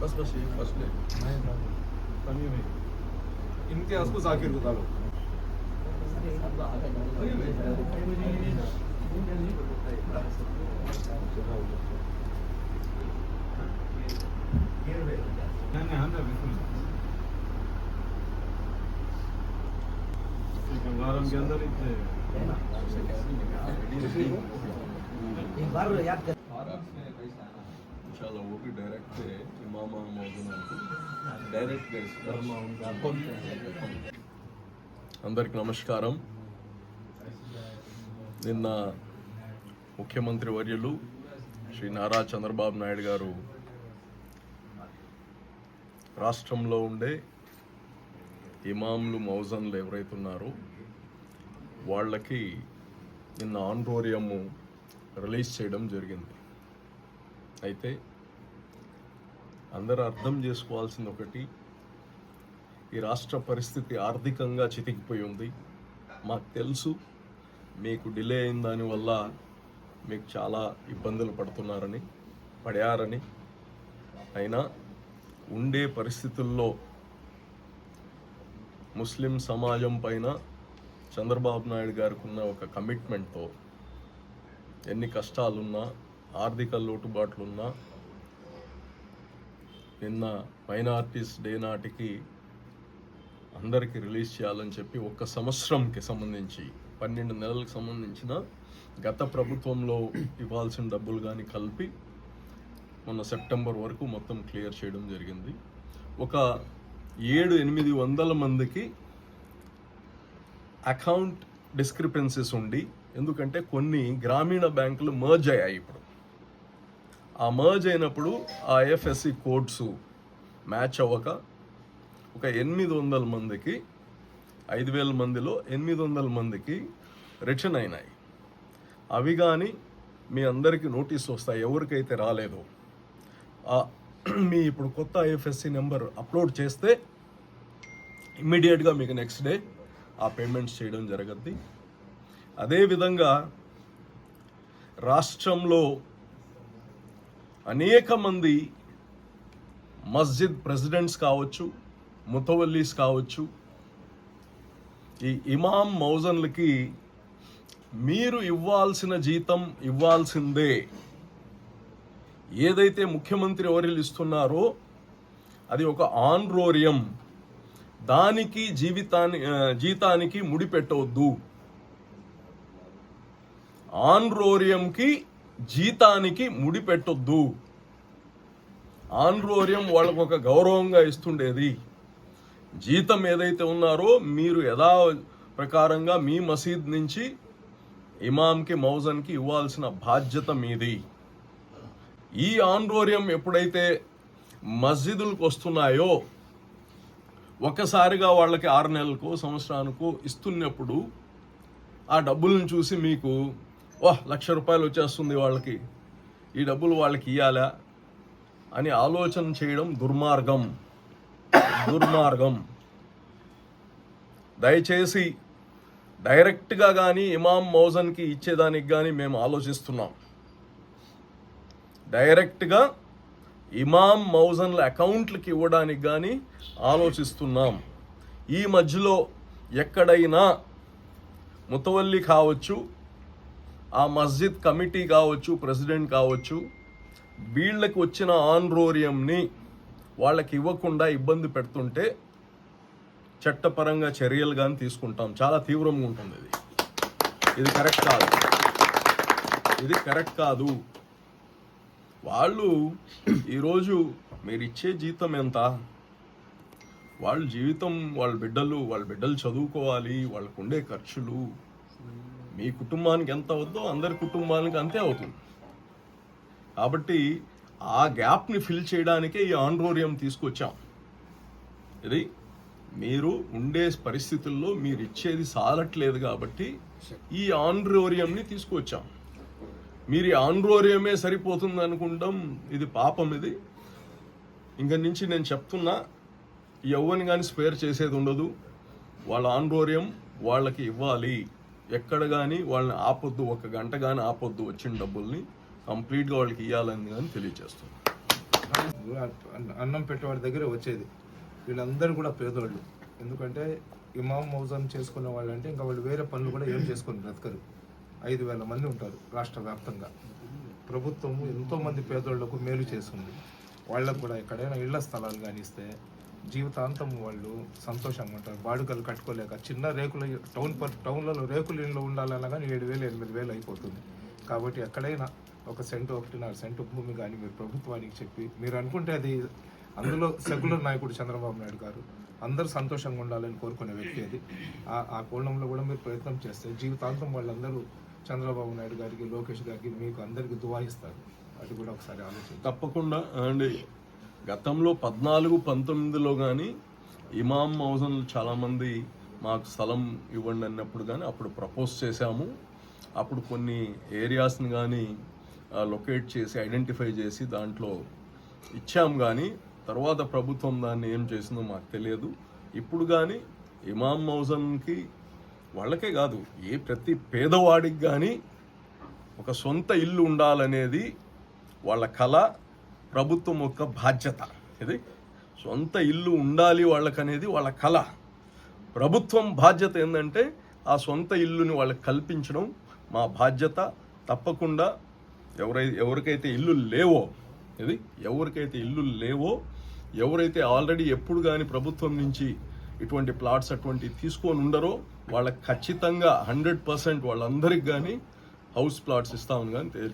बस बस ये बस ले इम्तियाज़ को जाकिर को डालो के अंदर इतने एक बार याद कर చాలా ఓపి డైరెక్ట్ ఇమామా మోదనాకు డైరెక్ట్ అందరికి నమస్కారం. నిన్న ముఖ్యమంత్రి వర్యులు శ్రీ నారా చంద్రబాబు నాయుడు గారు రాష్ట్రంలో ఉండే ఇమాములు మౌజన్లు ఎవరైతే ఉన్నారో వాళ్ళకి నిన్న ఆన్రోరియం రిలీజ్ చేయడం జరిగింది. అయితే అందరూ అర్థం చేసుకోవాల్సింది ఒకటి. ఈ రాష్ట్ర పరిస్థితి ఆర్థికంగా చితికిపోయి ఉంది. మాకు తెలుసు మీకు డిలే అయిన దానివల్ల మీకు చాలా ఇబ్బందులు పడుతున్నారని పడారని. అయినా ఉండే పరిస్థితుల్లో ముస్లిం సమాజం పైన చంద్రబాబు నాయుడు గారికి ఉన్న ఒక కమిట్మెంట్తో ఎన్ని కష్టాలున్నా ఆర్థిక లోటుబాట్లున్నా నిన్న మైనార్టీస్ డే నాటికి అందరికీ రిలీజ్ చేయాలని చెప్పి ఒక సంవత్సరంకి సంబంధించి పన్నెండు నెలలకు సంబంధించిన గత ప్రభుత్వంలో ఇవ్వాల్సిన డబ్బులు కానీ కలిపి మొన్న సెప్టెంబర్ వరకు మొత్తం క్లియర్ చేయడం జరిగింది. ఒక ఏడు ఎనిమిది వందల మందికి అకౌంట్ డిస్క్రిపెన్సీస్ ఉండి ఎందుకంటే కొన్ని గ్రామీణ బ్యాంకులు మర్జ్ అయ్యాయి ఇప్పుడు. ఆ మర్జ్ అయినప్పుడు ఆ ఐఎఫ్ఎస్సి కోడ్స్ మ్యాచ్ అవ్వక ఒక ఎనిమిది వందల మందికి ఐదు వేల మందిలో ఎనిమిది వందల మందికి రిటర్న్ అయినాయి. అవి కానీ మీ అందరికీ నోటీస్ వస్తాయి ఎవరికైతే రాలేదో. మీ ఇప్పుడు కొత్త ఐఎఫ్ఎస్సి నెంబర్ అప్లోడ్ చేస్తే ఇమ్మీడియట్గా మీకు నెక్స్ట్ డే ఆ పేమెంట్స్ చేయడం జరగద్ది. అదేవిధంగా రాష్ట్రంలో అనేక మంది మస్జిద్ ప్రెసిడెంట్స్ కావచ్చు ముతవల్లీస్ కావచ్చు ఈ ఇమాం మౌజన్లకి మీరు ఇవ్వాల్సిన జీతం ఇవ్వాల్సిందే. ఏదైతే ముఖ్యమంత్రి ఎవరిలు ఇస్తున్నారో అది ఒక ఆన్రోరియం. దానికి జీవితాన్ని జీతానికి ముడిపెట్టవద్దు. ఆన్రోరియంకి జీతానికి ముడిపెట్టొద్దు. ఆన్రోర్యం వాళ్ళకు ఒక గౌరవంగా ఇస్తుండేది. జీతం ఏదైతే ఉన్నారో మీరు యథా ప్రకారంగా మీ మసీద్ నుంచి ఇమామ్కి మౌజన్కి ఇవ్వాల్సిన బాధ్యత మీది. ఈ ఆన్రోర్యం ఎప్పుడైతే మస్జిదులకు వస్తున్నాయో ఒక్కసారిగా వాళ్ళకి ఆరు నెలలకు సంవత్సరానికి ఇస్తున్నప్పుడు ఆ డబ్బులను చూసి మీకు వాహ్ లక్ష రూపాయలు వచ్చేస్తుంది వాళ్ళకి. ఈ డబ్బులు వాళ్ళకి ఇవ్వాలా అని ఆలోచన చేయడం దుర్మార్గం. దుర్మార్గం. దయచేసి డైరెక్ట్గా కానీ ఇమాం మౌజన్కి ఇచ్చేదానికి కానీ మేము ఆలోచిస్తున్నాం. డైరెక్ట్గా ఇమాం మౌజన్ల అకౌంట్లకి ఇవ్వడానికి కానీ ఆలోచిస్తున్నాం. ఈ మధ్యలో ఎక్కడైనా ముతవల్లి కావచ్చు ఆ మస్జిద్ కమిటీ కావచ్చు ప్రెసిడెంట్ కావచ్చు వీళ్ళకి వచ్చిన ఆన్రోరియంని వాళ్ళకి ఇవ్వకుండా ఇబ్బంది పెడుతుంటే చట్టపరంగా చర్యలు కానీ తీసుకుంటాం. చాలా తీవ్రంగా ఉంటుంది ఇది. ఇది కరెక్ట్ కాదు. ఇది కరెక్ట్ కాదు. వాళ్ళు ఈరోజు మీరు ఇచ్చే జీతం ఎంత? వాళ్ళ జీవితం వాళ్ళ బిడ్డలు వాళ్ళ బిడ్డలు చదువుకోవాలి వాళ్ళకు ఉండే ఖర్చులు మీ కుటుంబానికి ఎంత అవుద్దో అందరి కుటుంబానికి అంతే అవుతుంది. కాబట్టి ఆ గ్యాప్ని ఫిల్ చేయడానికే ఈ ఆండ్రోరియం తీసుకొచ్చాం. ఇది మీరు ఉండే పరిస్థితుల్లో మీరు ఇచ్చేది సాలట్లేదు కాబట్టి ఈ ఆండ్రోరియంని తీసుకొచ్చాం. మీరు ఈ ఆన్రోరియమే సరిపోతుంది అనుకుంటాం ఇది పాపం ఇది. ఇంక నుంచి నేను చెప్తున్నా ఎవరిని కానీ స్పేర్ చేసేది ఉండదు. వాళ్ళ ఆన్రోరియం వాళ్ళకి ఇవ్వాలి. ఎక్కడ కానీ వాళ్ళని ఆపొద్దు ఒక గంట కానీ ఆపొద్దు వచ్చిన డబ్బుల్ని కంప్లీట్గా వాళ్ళకి ఇవ్వాలని కానీ తెలియజేస్తుంది అన్నం పెట్టేవాడి దగ్గర వచ్చేది. వీళ్ళందరూ కూడా పేదోళ్ళు. ఎందుకంటే ఇమాం మౌజం చేసుకునే వాళ్ళు అంటే ఇంకా వాళ్ళు వేరే పనులు కూడా ఏం చేసుకుని బ్రతకరు. ఐదు వేల మంది ఉంటారు రాష్ట్ర వ్యాప్తంగా. ప్రభుత్వం ఎంతోమంది పేదోళ్ళకు మేలు చేస్తుంది. వాళ్ళకు కూడా ఎక్కడైనా ఇళ్ళ స్థలాలు కానీ ఇస్తే జీవితాంతం వాళ్ళు సంతోషంగా ఉంటారు. బాడుగలు కట్టుకోలేక చిన్న రేకుల టౌన్ పర్ టౌన్లలో రేకుల ఇంట్లో ఉండాలన్నా కానీ ఏడు వేలు ఎనిమిది వేలు అయిపోతుంది. కాబట్టి ఎక్కడైనా ఒక సెంటు ఒకటిన్నర సెంటు భూమి కానీ మీరు ప్రభుత్వానికి చెప్పి మీరు అనుకుంటే అది అందులో సెక్యులర్ నాయకుడు చంద్రబాబు నాయుడు గారు అందరూ సంతోషంగా ఉండాలని కోరుకునే వ్యక్తి అది. ఆ- ఆ కోణంలో కూడా మీరు ప్రయత్నం చేస్తే జీవితాంతం వాళ్ళందరూ చంద్రబాబు నాయుడు గారికి లోకేష్ గారికి మీకు అందరికి దువాయిస్తారు అది కూడా ఒకసారి ఆలోచించి తప్పకుండా. అండి గతంలో పద్నాలుగు పంతొమ్మిదిలో కానీ ఇమాం మౌజన్ చాలామంది మాకు స్థలం ఇవ్వండి అన్నప్పుడు కానీ అప్పుడు ప్రపోజ్ చేశాము. అప్పుడు కొన్ని ఏరియాస్ని కానీ లొకేట్ చేసి ఐడెంటిఫై చేసి దాంట్లో ఇచ్చాం కానీ తర్వాత ప్రభుత్వం దాన్ని ఏం చేసిందో మాకు తెలియదు. ఇప్పుడు కానీ ఇమాం మౌజన్కి వాళ్ళకే కాదు ఏ ప్రతి పేదవాడికి కానీ ఒక సొంత ఇల్లు ఉండాలనేది వాళ్ళ కళ. ప్రభుత్వం యొక్క బాధ్యత. ఇది సొంత ఇల్లు ఉండాలి వాళ్ళకనేది వాళ్ళ కళ. ప్రభుత్వం బాధ్యత ఏంటంటే ఆ సొంత ఇల్లుని వాళ్ళకి కల్పించడం. మా బాధ్యత తప్పకుండా ఎవరై ఎవరికైతే ఇల్లు లేవో ఇది ఎవరికైతే ఇల్లు లేవో ఎవరైతే ఆల్రెడీ ఎప్పుడు కానీ ప్రభుత్వం నుంచి ఇటువంటి ప్లాట్స్ అటువంటివి తీసుకొని ఉండరో వాళ్ళకి ఖచ్చితంగా హండ్రెడ్ పర్సెంట్ వాళ్ళందరికి కానీ హౌస్ ప్లాట్స్ ఇస్తామని కానీ తె-